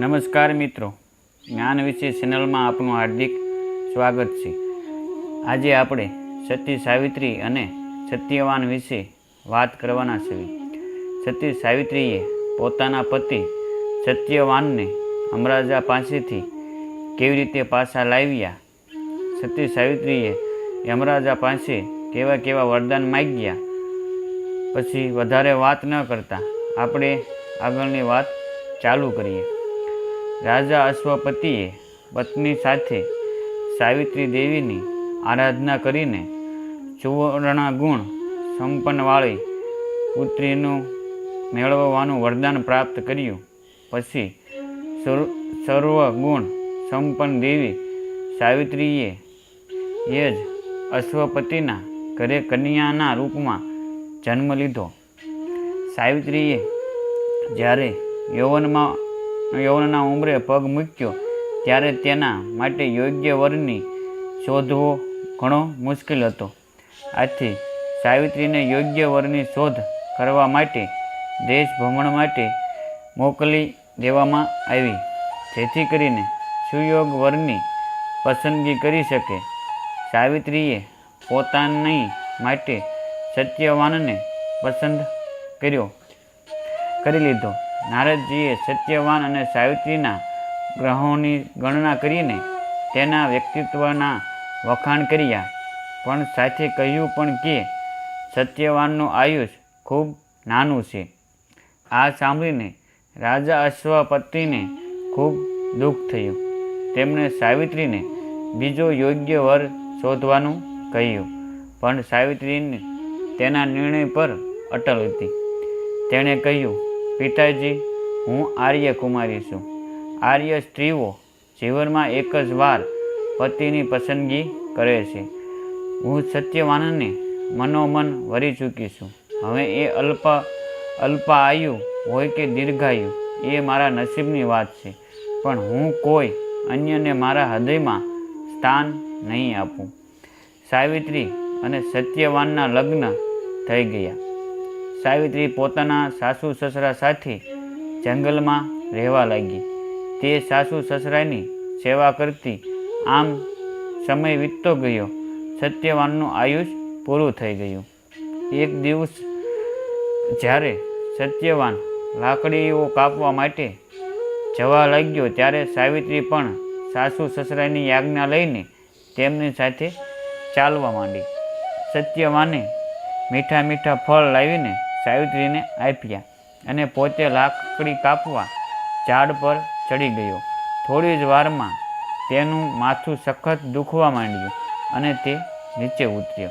નમસ્કાર મિત્રો. જ્ઞાન વિશે ચેનલમાં આપનું હાર્દિક સ્વાગત છે. આજે આપણે સતી સાવિત્રી અને સત્યવાન વિશે વાત કરવાના છીએ સતી સાવિત્રીએ પોતાના પતિ સત્યવાનને અમરાજા પાસેથી કેવી રીતે પાછા લાવ્યા? સતી સાવિત્રીએ યમરાજા પાસે કેવા કેવા વરદાન માગ્યા? પછી વધારે વાત ન કરતા આપણે આગળની વાત ચાલુ કરીએ. રાજા અશ્વપતિએ પત્ની સાથે સાવિત્રી દેવીની આરાધના કરીને સુવર્ણ ગુણ સંપન્નવાળી પુત્રીનું મેળવવાનું વરદાન પ્રાપ્ત કર્યું. પછી સર્વ ગુણ સંપન્ન દેવી સાવિત્રીએ એ જ અશ્વપતિના ઘરે કન્યાના રૂપમાં જન્મ લીધો. સાવિત્રીએ જ્યારે યૌવનમાં યૌવનના ઉંમરે પગ મૂક્યો. ત્યારે તેના માટે યોગ્ય વરની શોધવો ઘણો મુશ્કેલ હતો. આથી સાવિત્રીને યોગ્ય વરની શોધ કરવા માટે, દેશ ભ્રમણ માટે મોકલી દેવામાં આવી. જેથી કરીને સુયોગ વરની પસંદગી કરી શકે. સાવિત્રીએ પોતાની માટે સત્યવાનને પસંદ કર્યો, કરી લીધો. નારદજીએ સત્યવાન અને સાવિત્રીના ગ્રહોની ગણના કરીને તેના વ્યક્તિત્વના વખાણ કર્યા. પણ સાથે કહ્યું પણ કે સત્યવાનનું આયુષ ખૂબ નાનું છે. આ સાંભળીને રાજા અશ્વપતિને ખૂબ દુઃખ થયું. તેમણે સાવિત્રીને બીજો યોગ્ય વર શોધવાનું કહ્યું, પણ સાવિત્રીને તેના નિર્ણય પર અટલ હતી. તેણે કહ્યું પિતાજી, હું આર્ય કુમારી છું. આર્ય સ્ત્રીઓ જીવનમાં એક જ વાર પતિની પસંદગી કરે છે. હું સત્યવાનને મનોમન વરી ચૂકી છું. હવે એ અલ્પ, અલ્પાયુ હોય કે દીર્ઘાયુ, એ મારા નસીબની વાત છે. પણ હું કોઈ અન્યને મારા હૃદયમાં સ્થાન નહીં આપું. સાવિત્રી અને સત્યવાનના લગ્ન થઈ ગયા. સાવિત્રી પોતાના સાસુ સસરા સાથે જંગલમાં રહેવા લાગી. તે સાસુ સસરાની સેવા કરતી આમ સમય વીતતો ગયો. સત્યવાનનું આયુષ પૂરું થઈ ગયું. એક દિવસ જ્યારે સત્યવાન લાકડીઓ કાપવા માટે જવા લાગ્યો ત્યારે સાવિત્રી પણ સાસુ સસરાની આજ્ઞા લઈને તેમની સાથે ચાલવા માંડી. સત્યવાને મીઠા મીઠા ફળ લાવીને સાવિત્રીને આપ્યા અને પોતે લાકડી કાપવા ઝાડ પર ચડી ગયો. થોડી જ વારમાં તેનું માથું સખત દુખવા માંડ્યું અને તે નીચે ઉતર્યો.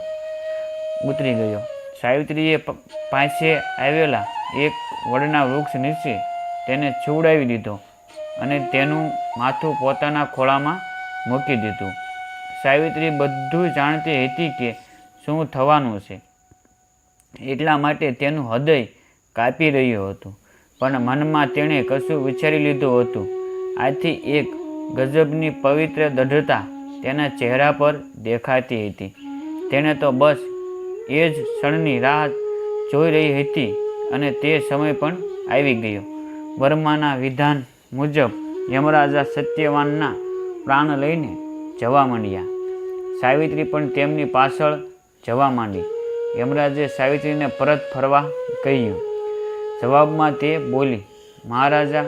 ઉતરી ગયો. સાવિત્રીએ પાસે આવેલા એક વડના વૃક્ષ નીચે તેને છોડાવી દીધો અને તેનું માથું પોતાના ખોળામાં મૂકી દીધું. સાવિત્રી બધું જાણતી હતી કે શું થવાનું છે. એટલા માટે તેનું હૃદય કાપી રહ્યું હતું. પણ મનમાં તેણે કશું વિચારી લીધું હતું. આથી એક ગજબની પવિત્ર દઢતા તેના ચહેરા પર દેખાતી હતી. તેણે તો બસ એ જ ક્ષણની રાહ જોઈ રહી હતી અને તે સમય પણ આવી ગયો. વર્માના વિધાન મુજબ યમરાજા સત્યવાનના પ્રાણ લઈને જવા માંડ્યા. સાવિત્રી પણ તેમની પાછળ જવા માંડી. યમરાજે સાવિત્રીને પરત ફરવા કહ્યું. જવાબમાં તે બોલી, મહારાજા,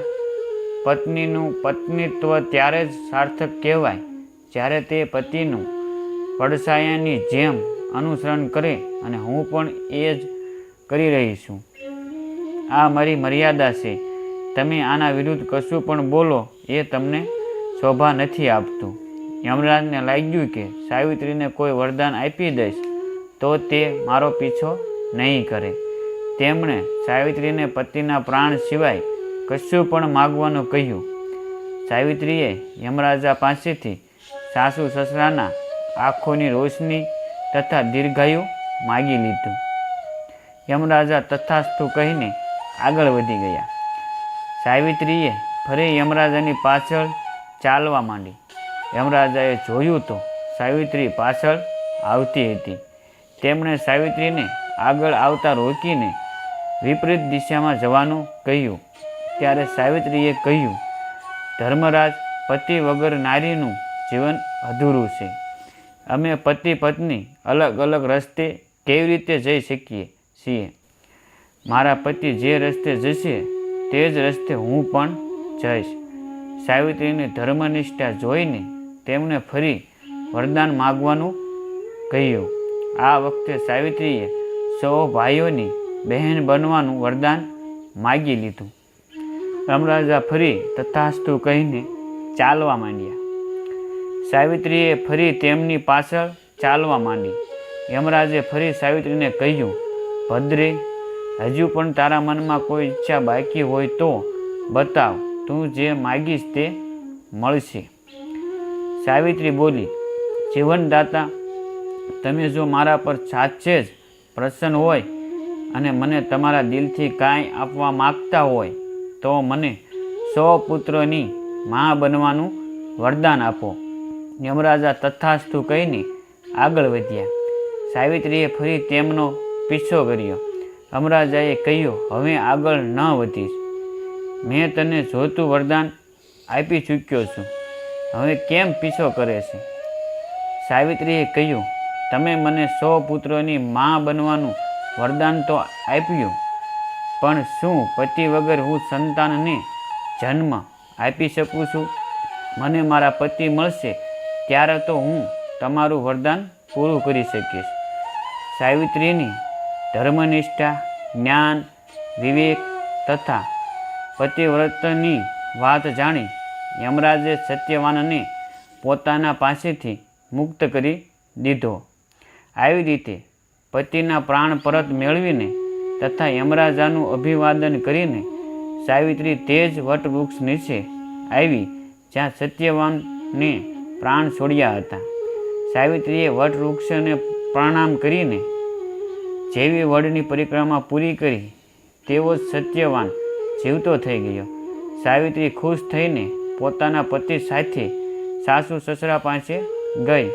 પત્નીનું પત્નીત્વ ત્યારે જ સાર્થક કહેવાય, જ્યારે તે પતિનું પડસાયાની જેમ અનુસરણ કરે અને હું પણ એ જ કરી રહી છું. આ મારી મર્યાદા છે. તમે આના વિરુદ્ધ કશું પણ બોલો એ તમને શોભા નથી આપતું. યમરાજને લાગ્યું કે સાવિત્રીને કોઈ વરદાન આપી દઈશ. તો તે મારો પીછો નહીં કરે. તેમણે સાવિત્રીને પતિના પ્રાણ સિવાય કશું પણ માગવાનું કહ્યું. સાવિત્રીએ યમરાજા પાસેથી સાસુ સસરાના આંખોની રોશની તથા દીર્ઘાયુ માગી લીધું. યમરાજા તથાસ્તુ કહીને આગળ વધી ગયા. સાવિત્રીએ ફરી યમરાજાની પાછળ ચાલવા માંડી. યમરાજાએ જોયું તો સાવિત્રી પાછળ આવતી હતી. તેમણે સાવિત્રીને આગળ આવતા રોકીને વિપરીત દિશામાં જવાનું કહ્યું. ત્યારે સાવિત્રીએ કહ્યું, ધર્મરાજ, પતિ વગર નારીનું જીવન અધૂરું છે. અમે પતિ પત્ની અલગ અલગ રસ્તે કેવી રીતે જઈ શકીએ છીએ? મારા પતિ જે રસ્તે જશે તે જ રસ્તે હું પણ જઈશ. સાવિત્રીની ધર્મનિષ્ઠા જોઈને તેમણે ફરી વરદાન માગવાનું કહ્યું. આ વખતે સાવિત્રીએ સૌ ભાઈઓની બહેન બનવાનું વરદાન માગી લીધું. રમરાજા ફરી તથાસ્તુ કહીને ચાલવા માંડ્યા. સાવિત્રીએ ફરી તેમની પાછળ ચાલવા માંડી. યમરાજે ફરી સાવિત્રીને કહ્યું, ભદ્રે, હજુ પણ તારા મનમાં કોઈ ઈચ્છા બાકી હોય તો બતાવ, તું જે માગીશ તે મળશે. સાવિત્રી બોલી, જીવનદાતા તમે જો મારા પર સાચે જ પ્રસન્ન હોય અને મને તમારા દિલથી કાંઈ આપવા માગતા હોય, તો મને સો પુત્રોની મા બનવાનું વરદાન આપો. યમરાજા તથાસ્તુ કહીને આગળ વધ્યા. સાવિત્રીએ ફરી તેમનો પીછો કર્યો. યમરાજાએ કહ્યું, હવે આગળ ન વધીશ. મેં તને જોતું વરદાન આપી ચૂક્યો છું. હવે કેમ પીછો કરે છે? સાવિત્રીએ કહ્યું તમે મને સો પુત્રોની મા બનવાનું વરદાન તો આપ્યું, પણ શું પતિ વગર હું સંતાનને જન્મ આપી શકું છું? મને મારા પતિ મળશે ત્યારે તો હું તમારું વરદાન પૂરું કરી શકીશ. સાવિત્રીની ધર્મનિષ્ઠા, જ્ઞાન, વિવેક તથા પતિવ્રતની વાત જાણી યમરાજે સત્યવાનને પોતાના પાસેથી મુક્ત કરી દીધો. આવી રીતે પતિના પ્રાણ પરત મેળવીને તથા યમરાજાનું અભિવાદન કરીને સાવિત્રી તે જ વટવૃક્ષ નીચે આવી જ્યાં સત્યવાનને પ્રાણ છોડ્યા હતા. સાવિત્રીએ વટવૃક્ષને પ્રણામ કરીને જેવી વડની પરિક્રમા પૂરી કરી, તેવો જ સત્યવાન જીવતો થઈ ગયો. સાવિત્રી ખુશ થઈને પોતાના પતિ સાથે સાસુ સસરા પાસે ગઈ.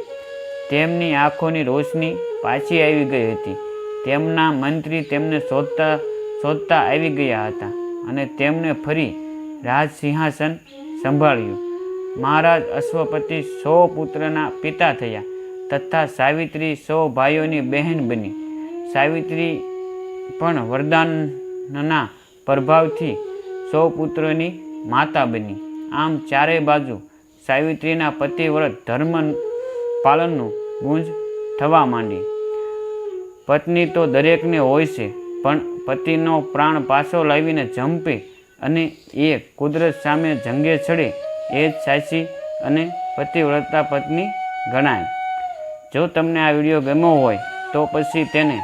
તેમની આંખોની રોશની પાછી આવી ગઈ હતી. તેમના મંત્રી તેમને શોધતા શોધતા આવી ગયા હતા અને તેમને ફરી રાજ સિંહાસન સંભાળ્યું. મહારાજ અશ્વપતિ સો પુત્રના પિતા થયા તથા સાવિત્રી સો ભાઈઓની બહેન બની. સાવિત્રી પણ વરદાનના પ્રભાવથી સો પુત્રોની માતા બની. આમ ચારેય બાજુ સાવિત્રીના પતિવ્રત ધર્મ પાલનનું ગુંજ થવા માંડી. પત્ની તો દરેકને હોય છે, પણ પતિનો પ્રાણ પાછો લાવીને જંપે અને એ કુદરત સામે જંગે ચડે એ જ સાચી અને પતિવ્રતા પત્ની ગણાય. જો તમને આ વીડિયો ગમ્યો હોય, તો પછી તેને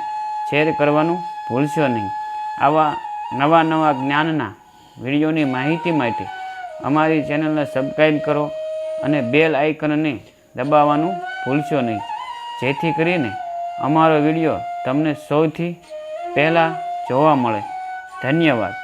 શેર કરવાનું ભૂલશો નહીં. આવા નવા નવા જ્ઞાનના વિડીયોની માહિતી માટે અમારી ચેનલને સબસ્ક્રાઈબ કરો અને બેલ આઇકનને દબાવવાનું ભૂલશો નહીં. જેથી કરીને અમારો વીડિયો તમને સૌથી પહેલાં જોવા મળે. ધન્યવાદ.